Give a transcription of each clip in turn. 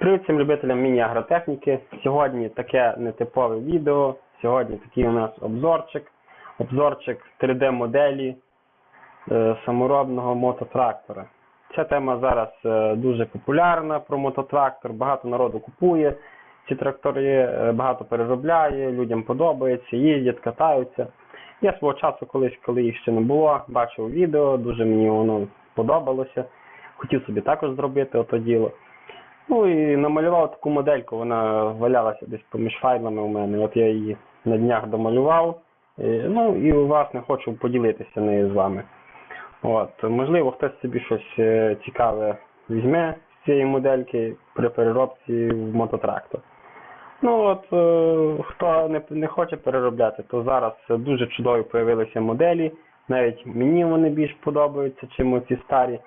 Привіт всім любителям міні-агротехніки. Сьогодні таке нетипове відео. Сьогодні такий у нас обзорчик. Обзорчик 3D-моделі е, саморобного мототрактора. Ця тема зараз е, дуже популярна про мототрактор. Багато народу купує ці трактори, е, багато переробляє, людям подобається, їздять, катаються. Я свого часу колись, коли їх ще не було, бачив відео, дуже мені воно подобалося. Хотів собі також зробити ото діло. Ну і намалював таку модельку, вона валялася десь поміж файлами у мене. От я її на днях домалював. Ну і власне хочу поділитися нею з вами. От, можливо, хтось собі щось е, цікаве візьме з цієї модельки при переробці в мототрактор. Ну от е, хто не, не хоче переробляти, то зараз дуже чудові появилися моделі. Навіть мені вони більш подобаються, чим ці старі.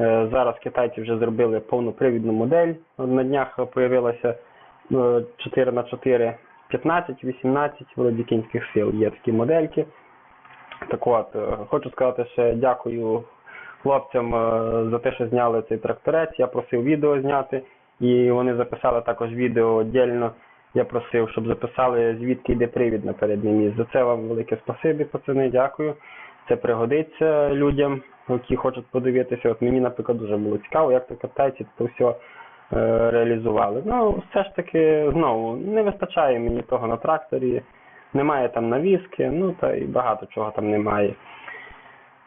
Е, Зараз китайці вже зробили повнопривідну модель. На днях появилася 4 на 4 15, 18 вроді кінських сил. Є такі модельки. Так от, е, хочу сказати ще дякую хлопцям е, за те, що зняли цей тракторець. Я просив відео зняти, і вони записали також відео віддільно. Я просив, щоб записали, звідки йде привід на переднє місце. За це вам велике спасибі, пацани, дякую. Це пригодиться людям, які хочуть подивитися. От мені, наприклад, дуже було цікаво, як то китайці це все е, реалізували. Ну, все ж таки, знову, не вистачає мені того на тракторі, немає там навіски, ну та і багато чого там немає.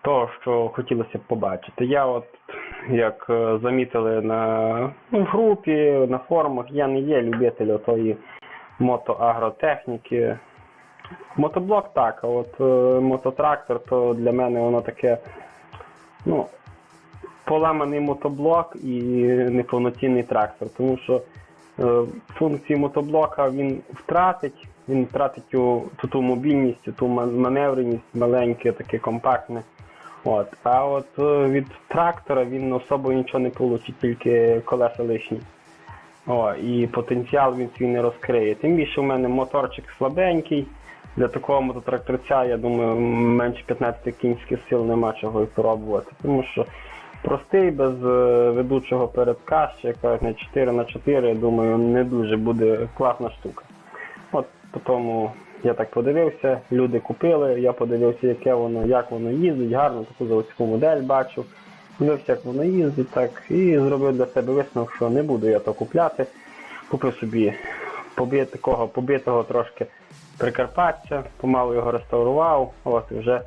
Того, що хотілося б побачити. Я от, як е, замітили на ну, в групі, на форумах, я не є любителем тої мотоагротехніки. Мотоблок так, а от е, мототрактор, то для мене воно таке, ну, поламаний мотоблок і неповноцінний трактор. Тому що е, функції мотоблока він втратить, він втратить ту, ту, мобільність, ту маневреність маленьке, таке компактне. От. А от е, від трактора він особо нічого не получить, тільки колеса лишні. О, і потенціал він свій не розкриє. Тим більше в мене моторчик слабенький. Для такого мототракторця, я думаю, менше 15 кінських сил нема чого і пробувати. Тому що простий, без е, ведучого передка, ще якась на 4 на 4 я думаю, не дуже буде класна штука. От тому я так подивився, люди купили, я подивився, яке воно, як воно їздить, гарно таку заводську модель бачив. Дивився, як воно їздить, так, і зробив для себе висновок, що не буду я то купляти. Купив собі побит, такого побитого трошки Прикарпаття, помалу його реставрував, от і вже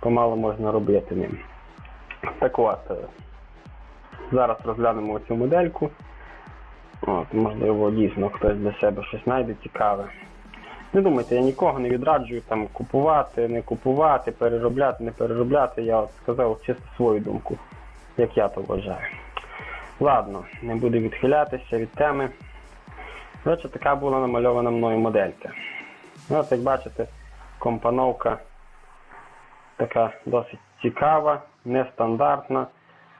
помалу можна робити ним. Так от, е, зараз розглянемо цю модельку. От, можливо, дійсно хтось для себе щось знайде цікаве. Не думайте, я нікого не відраджую там купувати, не купувати, переробляти, не переробляти. Я от сказав чисто свою думку, як я то вважаю. Ладно, не буду відхилятися від теми. Коротше, така була намальована мною моделька. Ну, От як бачите, компоновка така досить цікава, нестандартна.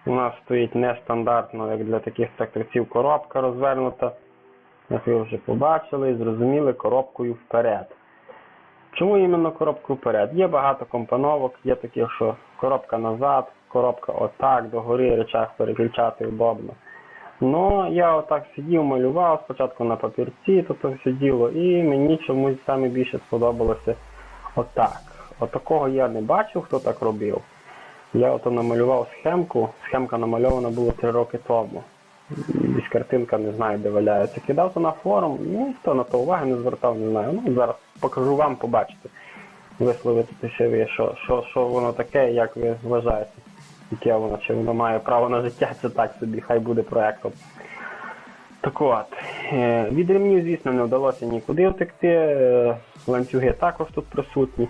У нас стоїть нестандартно, як для таких тракторців, коробка розвернута. Як ви вже побачили і зрозуміли коробкою вперед. Чому іменно коробку вперед? Є багато компоновок, є такі, що коробка назад, коробка отак, догори, речах переключати удобно. Ну, я отак сидів, малював спочатку на папірці, то все діло, і мені чомусь саме більше сподобалося отак. Отакого я не бачив, хто так робив. Я ото намалював схемку, схемка намальована була 3 роки тому. Десь картинка не знаю, де валяється. Кидав то на форум, ну хто на то уваги не звертав, не знаю. Ну зараз покажу вам, побачите. Висловити ще ви, що, що, що воно таке, як ви вважаєте, яке воно, чи воно має право на життя, чи так собі, хай буде проектом. Так от, е, від ремнів, звісно, не вдалося нікуди втекти. е, Ланцюги також тут присутні.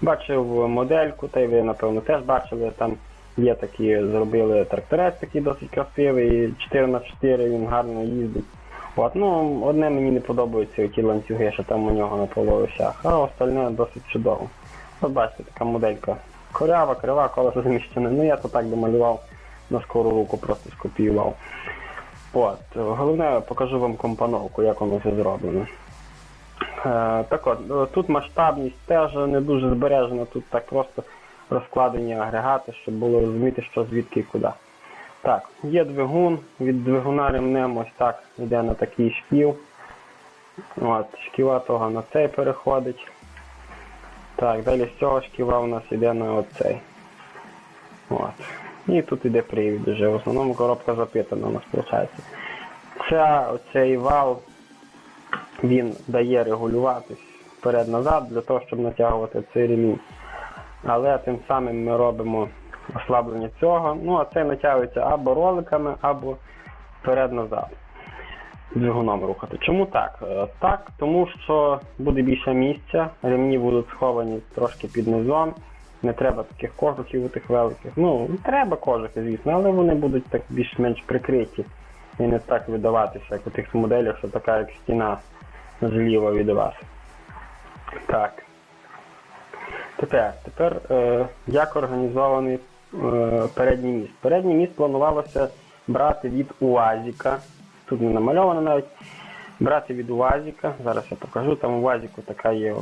Бачив модельку, та й ви, напевно, теж бачили, там є такі, зробили тракторець такий досить красивий, 4 на 4 він гарно їздить. От, ну, одне мені не подобаються ті ланцюги, що там у нього на половищах, а остальне досить чудово. От бачите, така моделька корява, крива, колесо заміщене. Ну я то так домалював на скору руку, просто скопіював. От, головне покажу вам компоновку, як воно все зроблено. Е, так от, е, тут масштабність теж не дуже збережена, тут так просто розкладені агрегати, щоб було розуміти, що звідки і куди. Так, є двигун, від двигуна ремнем ось так йде на такий шків. От, шківа того на цей переходить. Так, далі з цього шківа у нас йде на оцей. От. І тут іде привід вже. В основному коробка запитана у нас виходить. Ця, оцей вал, він дає регулюватись вперед-назад для того, щоб натягувати цей ремінь. Але тим самим ми робимо ослаблення цього. Ну, а цей натягується або роликами, або вперед-назад. Двигуном рухати. Чому так? Е, Так, тому що буде більше місця, ремні будуть сховані трошки під низом. Не треба таких кожухів у тих великих. Ну, треба кожухи, звісно, але вони будуть так більш-менш прикриті і не так видаватися, як у тих моделях, що така як стіна зліва від вас. Так. Тепер, тепер е, як організований е, передній міст. Передній міст планувалося брати від УАЗіка. Тут не намальовано навіть. Брати від УАЗіка. Зараз я покажу. Там у УАЗіку така є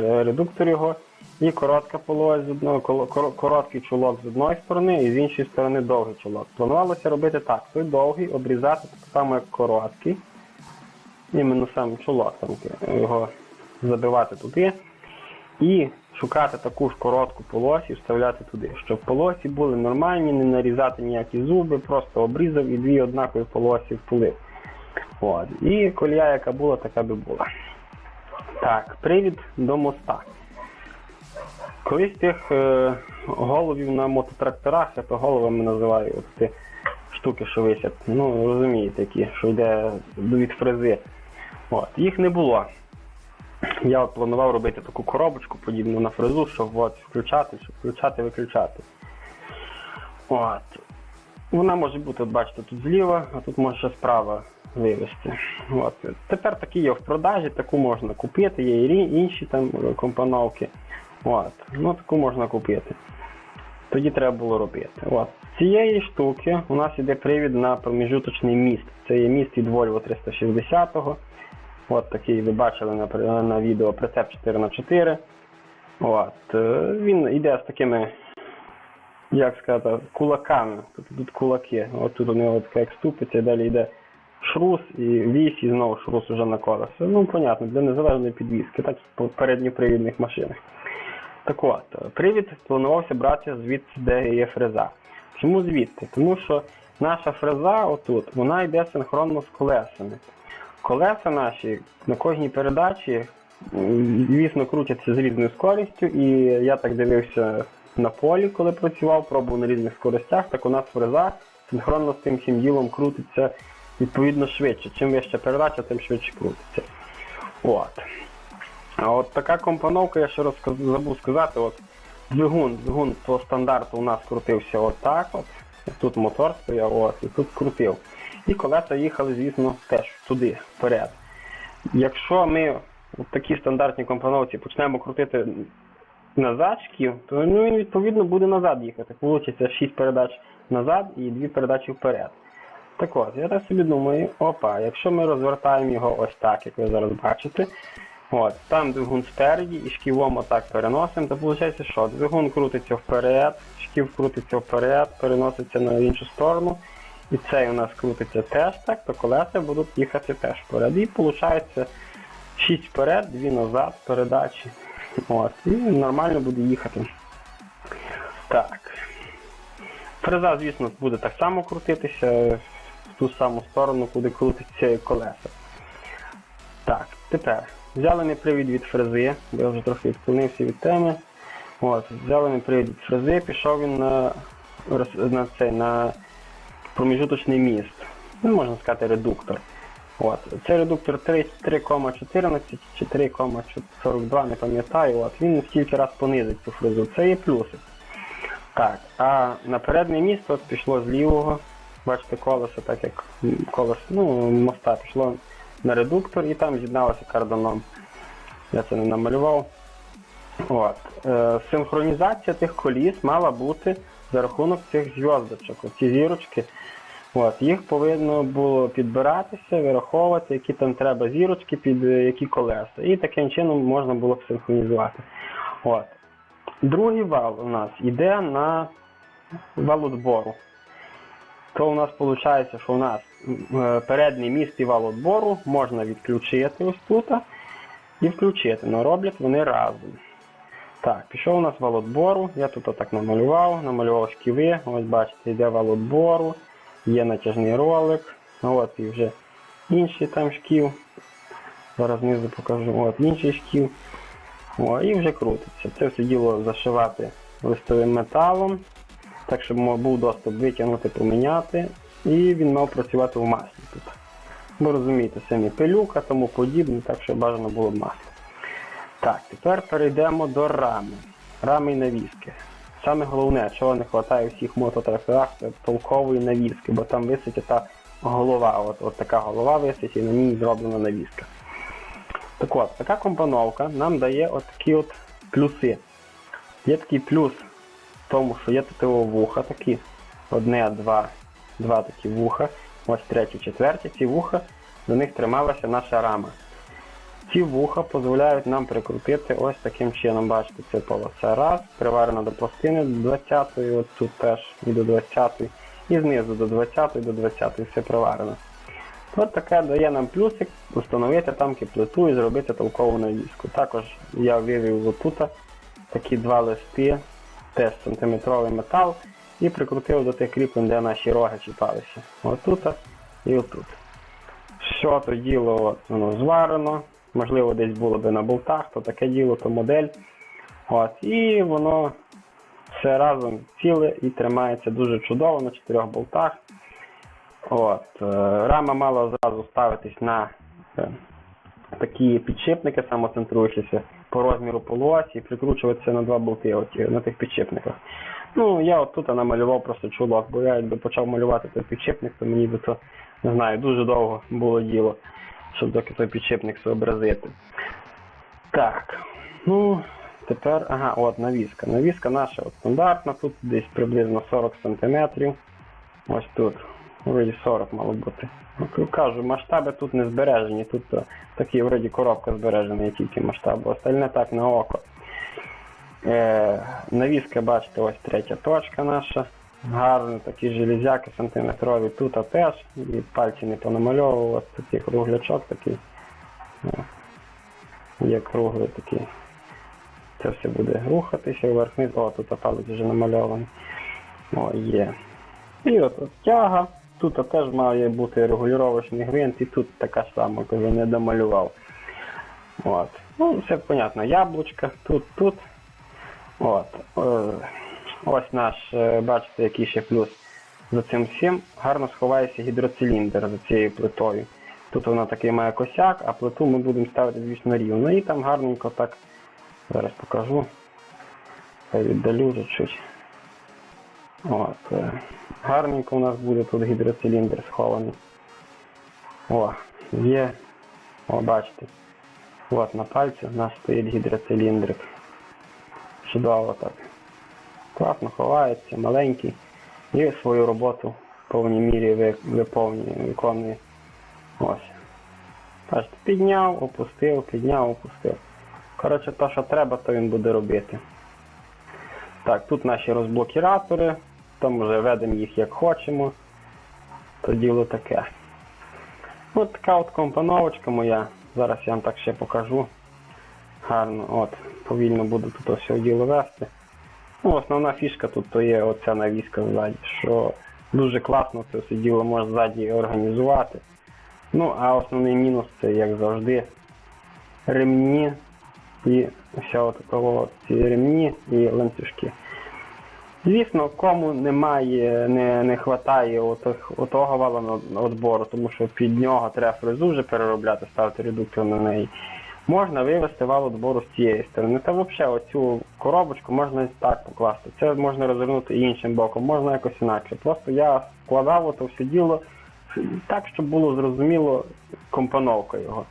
редуктор його. І коротка полось з одного, короткий чулок з одної сторони і з іншої сторони довгий чулок. Планувалося робити так. Той довгий обрізати так само, як короткий. Іменно сам чулок там його забивати туди. І шукати таку ж коротку полось і вставляти туди, щоб полосі були нормальні, не нарізати ніякі зуби, просто обрізав і дві однакові полосі впулив. От. І колія, яка була, така би була. Так, привід до моста. Колись тих е, головів на мототракторах, я то головами називаю от ті штуки, що висять. Ну, розумієте, які, що йде від фрези. От. Їх не було. Я от планував робити таку коробочку, подібну на фрезу, щоб от включати, щоб включати, виключати. От. Вона може бути, от бачите, тут зліва, а тут може справа вивести. От. Тепер такі є в продажі, таку можна купити, є і інші там компоновки. От. Ну, таку можна купити. Тоді треба було робити. От. Цієї штуки у нас іде привід на проміжуточний міст. Це є міст від Volvo 360-го. От такий ви бачили на, на відео прицеп 4х4. От. е, Він йде з такими, як сказати, кулаками. Тут тут кулаки. От тут у нього така як ступиця, далі йде шрус і вісь, і знову шрус уже на колесо. Ну, понятно, для незалежної підвіски, так і по передньопривідних машинах. Так от, е, привід планувався брати звідси, де є фреза. Чому звідти? Тому що наша фреза отут, вона йде синхронно з колесами. Колеса наші на кожній передачі, звісно, крутяться з різною скорістю, і я так дивився на полі, коли працював, пробував на різних скоростях, так у нас фреза синхронно з тим всім ділом крутиться відповідно швидше. Чим вища передача, тим швидше крутиться. От. А от така компоновка, я ще раз забув сказати, от двигун, двигун по стандарту у нас крутився отак от. Тут мотор стояв, от, і тут крутив. І колеса їхали, звісно, теж туди, вперед. Якщо ми в такій стандартній компоновці почнемо крутити назад шків, то ну, він відповідно буде назад їхати. Получиться 6 передач назад і 2 передачі вперед. Так от, я так собі думаю, опа, якщо ми розвертаємо його ось так, як ви зараз бачите, от, там двигун спереді і шківом отак переносимо, то виходить, що двигун крутиться вперед, шків крутиться вперед, переноситься на іншу сторону. І цей у нас крутиться теж так, то колеса будуть їхати теж вперед. І виходить 6 вперед, 2 назад передачі. От, і нормально буде їхати. Так. Фреза, звісно, буде так само крутитися в ту саму сторону, куди крутиться колеса. Так, тепер взяли привід від фрези, бо я вже трохи відклонився від теми. От, взяли привід від фрези, пішов він на, на цей, на проміжуточний міст. Ну, можна сказати, редуктор. От. Цей редуктор 3,14 чи 3,42, не пам'ятаю. От. Він стільки раз понизить цю фрезу. Це є плюси. Так, а на переднє місто пішло з лівого. Бачите, колесо, так як колесо, ну, моста пішло на редуктор і там з'єдналося карданом. Я це не намалював. От. Е, синхронізація тих коліс мала бути за рахунок цих зв'язочок. Ці зірочки. От, їх повинно було підбиратися, вираховувати, які там треба зірочки під е, які колеса. І таким чином можна було б синхронізувати. От. Другий вал у нас йде на валодбору. то у нас виходить, що у нас е, передній міст і вал отбору можна відключити ось тут і включити. але роблять вони разом. Так, пішов у нас вал отбору. Я тут отак намалював, намалював шківи. Ось бачите, йде вал отбору, є натяжний ролик. От і вже інший там шків. Зараз знизу покажу. От інший шків. О, і вже крутиться. Це все діло зашивати листовим металом, так щоб був доступ витягнути, поміняти. І він мав працювати в маслі тут. Ви розумієте, самі пилюка, тому подібне, так що бажано було б масло. Так, тепер перейдемо до рами. Рами і навіски. Саме головне, чого не вистачає всіх мототракторах, це толкової навіски, бо там висить та голова. От, от така голова висить і на ній зроблена навіска. Так от, така компоновка нам дає от такі от плюси. Є такий плюс в тому, що є тут вуха такі. Одне, два, два такі вуха. Ось треті, четверті. Ці вуха, до них трималася наша рама. Ці вуха дозволяють нам прикрутити ось таким чином. Бачите, це полоса раз, приварена до пластини до 20-ї, от тут теж і до 20-ї, і знизу до 20-ї, до 20-ї все приварено. От таке дає нам плюсик встановити там киплету і зробити толкову навіску. Також я вивів отут такі два листи, теж сантиметровий метал, і прикрутив до тих кріплень, де наші роги чіпалися. Отут і отут. Що то діло воно зварено, можливо, десь було би на болтах, то таке діло, то модель. От, і воно все разом ціле і тримається дуже чудово на чотирьох болтах. От, е, рама мала зразу ставитись на е, такі підшипники, самоцентруючіся по розміру полуосі і прикручуватися на два болти от, на тих підшипниках. Ну, я от тут намалював просто чулок, бо я якби почав малювати той підшипник, то мені би то, не знаю, дуже довго було діло, щоб доки той підшипник зобразити. Так, ну, тепер, ага, от навіска. Навіска наша от стандартна, тут десь приблизно 40 см. Ось тут. Вроді 40 мало бути. Ну, кажу, масштаби тут не збережені. Тут е, такі вроді коробка збережена, є тільки масштаб, остальне так на око. Е, навіска, бачите, ось третя точка наша. Гарно, такі железяки сантиметрові тут теж. І пальці не понамальовував, такий круглячок такий. Є круглий такий. Це все буде рухатися вверх вниз О, тут палець вже намальований. О, є. І от, от тяга. Тут теж має бути регулювачний гвинт, і тут така сама, кажу, не домалював. От. Ну, все понятно. Яблучка, тут, тут. От. Ось наш, е, бачите, який ще плюс за цим всім. Гарно сховається гідроциліндр за цією плитою. Тут вона такий має косяк, а плиту ми будемо ставити, звісно, рівно. І там гарненько так. Зараз покажу. Хай віддалю чуть-чуть. От. е, Гарненько у нас буде тут гідроциліндр схований. О, є. О, бачите. От на пальці у нас стоїть гідроциліндрик. Чудово так. Класно ховається, маленький. І свою роботу в повній мірі ви- виповнює, виконує. Ось. Бачите, підняв, опустив, підняв, опустив. Коротше, то, що треба, то він буде робити. Так, тут наші розблокіратори. Там вже ведемо їх як хочемо. То діло таке. От така от компоновочка моя. Зараз я вам так ще покажу. Гарно, от, повільно буду тут все діло вести. Ну, основна фішка тут то є оця навіска ззаді, що дуже класно це все діло можна ззаді організувати. Ну, а основний мінус це, як завжди, ремні і вся от такого ці ремні і ланцюжки. Звісно, кому немає, не, не отих, отого вала відбору, тому що під нього треба фрезу вже переробляти, ставити редуктор на неї. Можна вивести вал відбору з цієї сторони. Та взагалі оцю коробочку можна так покласти. Це можна розвернути і іншим боком, можна якось інакше. Просто я складав ото все діло так, щоб було зрозуміло компоновка його.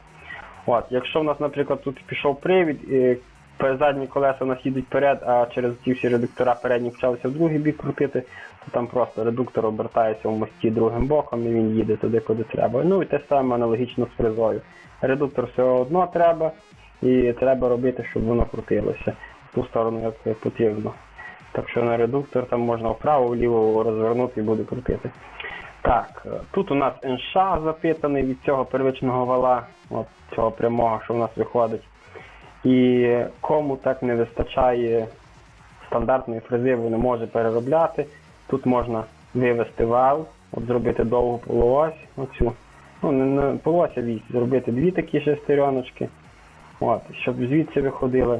От, якщо в нас, наприклад, тут пішов привід, і задні колеса у нас їдуть вперед, а через ті всі редуктора передні почалися в другий бік крутити, то там просто редуктор обертається в мості другим боком і він їде туди, куди треба. Ну і те саме аналогічно з фрезою. Редуктор все одно треба, і треба робити, щоб воно крутилося в ту сторону, як потрібно. Так що на редуктор там можна вправо, вліво розвернути і буде крутити. Так, тут у нас НШ запитаний від цього первичного вала, от цього прямого, що в нас виходить. І кому так не вистачає стандартної фрези, не може переробляти. Тут можна вивести вал, от зробити довгу полуось, оцю. Ну, не, полуось, вісь, зробити дві такі шестереночки, от, щоб звідси виходили.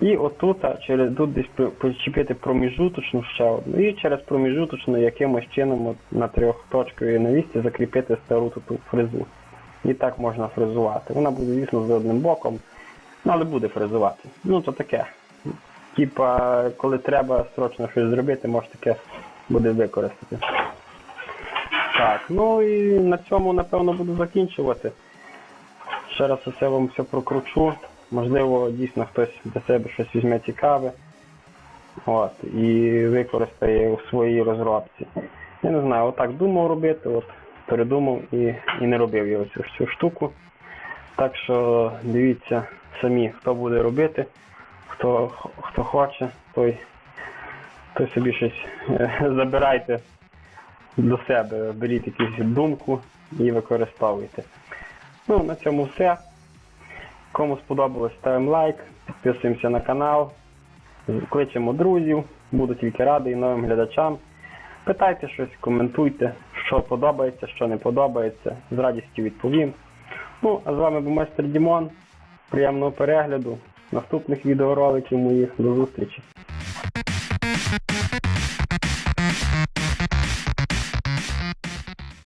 І отут, через тут десь при- почепити проміжуточну ще одну, і через проміжуточну якимось чином от, на трьохточковій навісті закріпити стару ту фрезу. І так можна фрезувати. Вона буде, звісно, з одним боком, ну, але буде фрезувати. Ну, то таке. Типа, коли треба срочно щось зробити, може таке буде використати. Так, ну і на цьому, напевно, буду закінчувати. Ще раз усе вам все прокручу. Можливо, дійсно хтось для себе щось візьме цікаве. От, і використає у своїй розробці. Я не знаю, отак думав робити, от передумав і, і не робив я цю, штуку. Так що дивіться самі, хто буде робити, хто, хто хоче, той, той собі щось е, забирайте до себе, беріть якусь думку і використовуйте. Ну, на цьому все. Кому сподобалось, ставимо лайк, підписуємося на канал, кличемо друзів, буду тільки радий новим глядачам. Питайте щось, коментуйте, що подобається, що не подобається. З радістю відповім. Ну, а з вами був майстер Дімон. Приємного перегляду, наступних відеороликів моїх. До зустрічі.